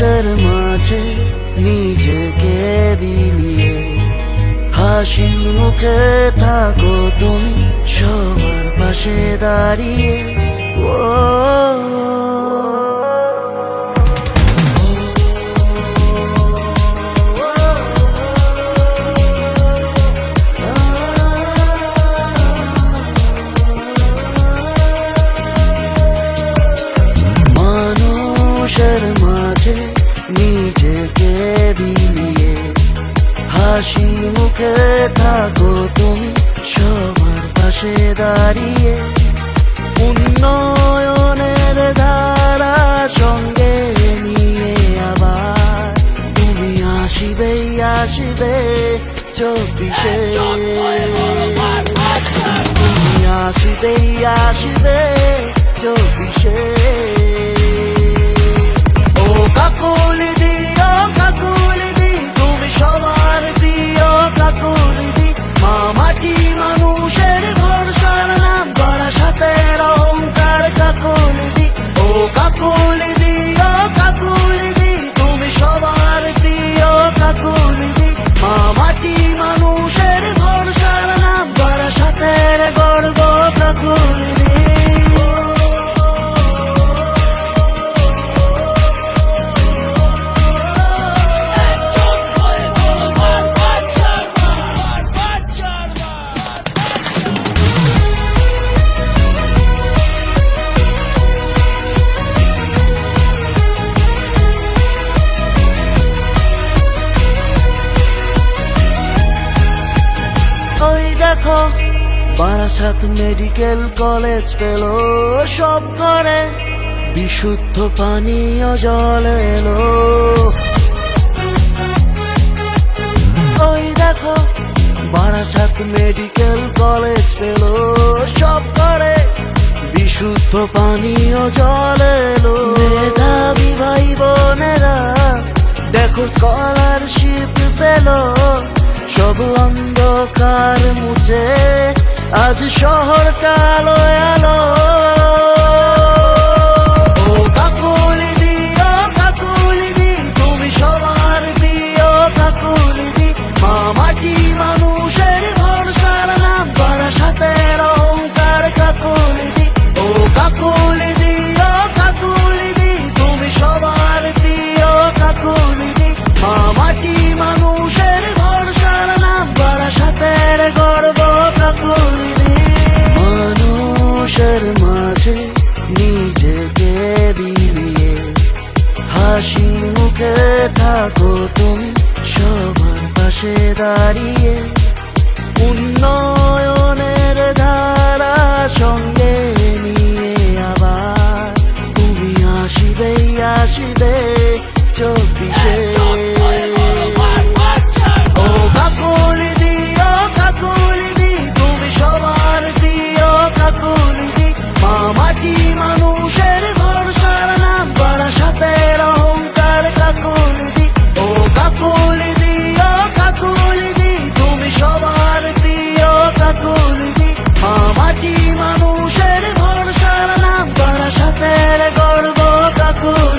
মানুষের মাঝে নিজেকে বিলিয়ে। হাসি মুখে থাকো তুমি সবার পাশে দাঁড়িয়ে। ও। নিজেকে বিলিয়ে হাসি মুখে থাকো তুমি সবার পাশে দাঁড়িয়ে। উন্নয়নের ধারা সঙ্গে নিয়ে আবার তুমি আসিবেই আসিবে চব্বিশে। তুমি আসিবেই আসিবে বারাসাত মেডিকেল কলেজ পেল, সব করে বিশুদ্ধ পানীয় জল এলো। ওই দেখো, বারাসাত মেডিকেল কলেজ পেল, সব করে বিশুদ্ধ পানীয় জল এলো। মেধাবী ভাই বোনেরা দেখো স্কলারশিপ পেল, সব অন্ধকার মুছে আজ শহর কালো আলো হাসি মুখে থাকো তুমি, সবার পাশে দাঁড়িয়ে। উন্নয়নের ধারা সঙ্গে নিয়ে আবার তুমি আসিবেই, আসিবে। চব্বিশে cool.